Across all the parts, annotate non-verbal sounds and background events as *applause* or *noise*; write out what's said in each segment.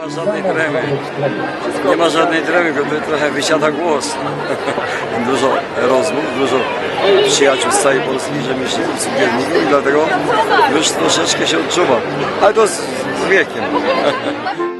Nie ma żadnej tremy. Nie ma żadnej tremy, tylko trochę wysiada głos. *laughs* Dużo rozmów, dużo przyjaciół z całej Polski, rzemieślników, cukierników i dlatego już troszeczkę się odczuwam. Ale to z, z wiekiem. *laughs*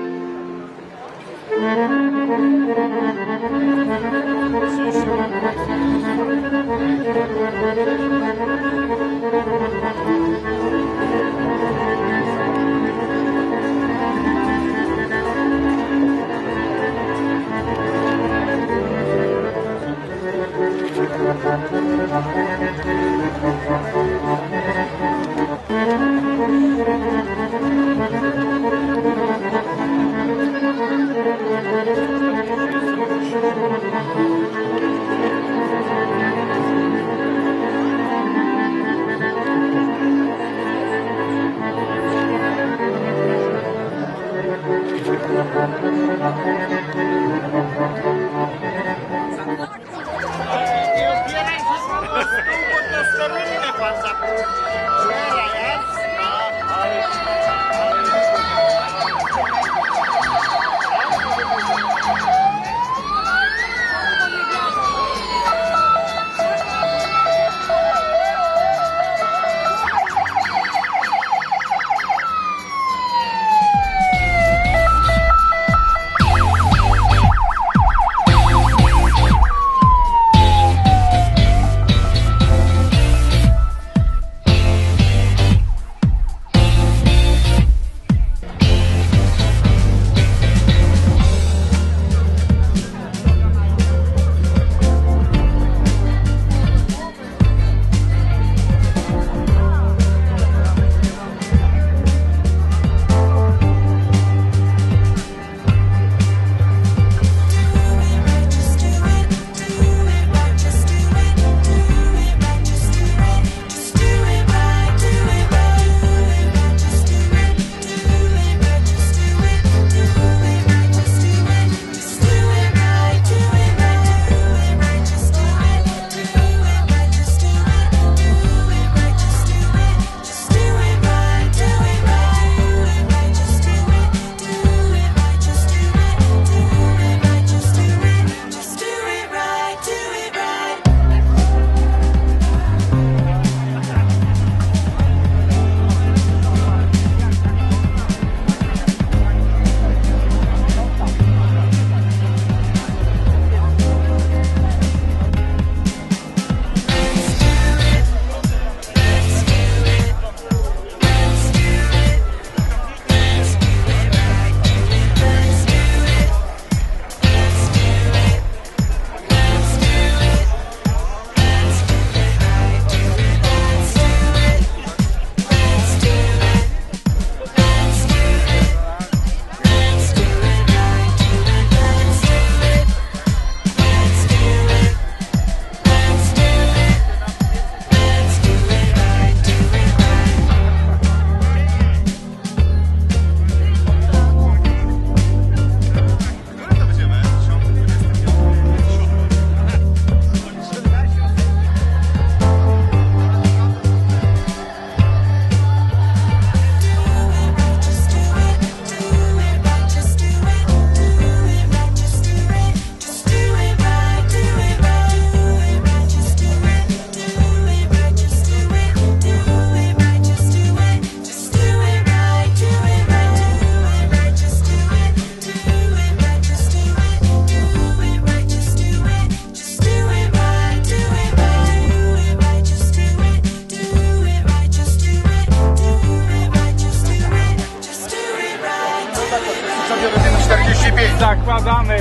35. Zakładamy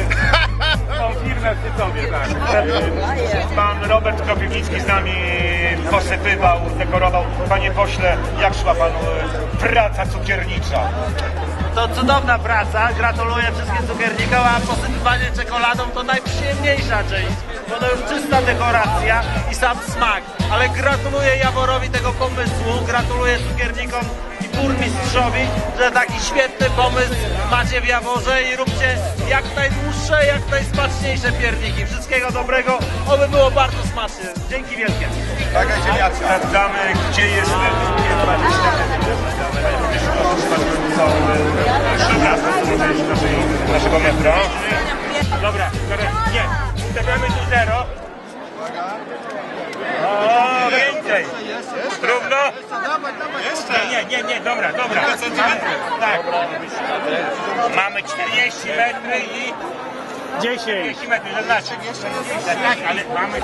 *laughs* tą firmę w Tytowie, tak. Pan Robert Kropiwnicki z nami posypywał, dekorował. Panie pośle, jak szła panu e, praca cukiernicza? To cudowna praca, gratuluję wszystkim cukiernikom, a posypywanie czekoladą to najprzyjemniejsza część, bo to już czysta dekoracja i sam smak. Ale gratuluję Jaworowi tego pomysłu, gratuluję cukiernikom burmistrzowi, że taki świetny pomysł macie w Jaworze i róbcie jak najdłuższe, jak najsmaczniejsze pierniki. Wszystkiego dobrego, oby było bardzo smacznie. Dzięki wielkie. Sprawdzamy, gdzie jest naszego metra. Dobra, dobra, nie. Stawiamy Nie, nie, dobra, dobra. Tak. Mamy 40 metry i 10. 40 metrów, to znaczy. Tak, ale mamy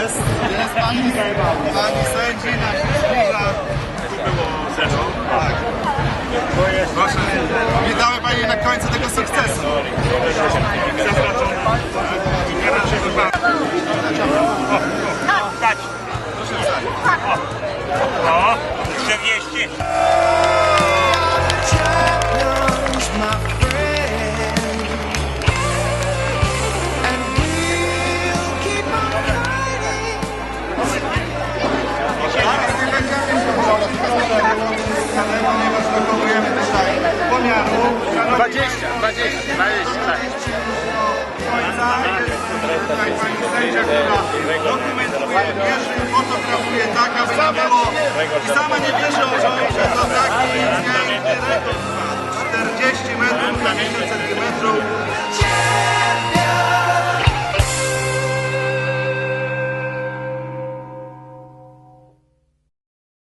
Jest, jest pani, pani sędzi 20, 20, 20, tak. Pani sędzia, która dokumentuje, bierze, fotografuje tak, aby nie było i sama nie bierze udziału, że to taki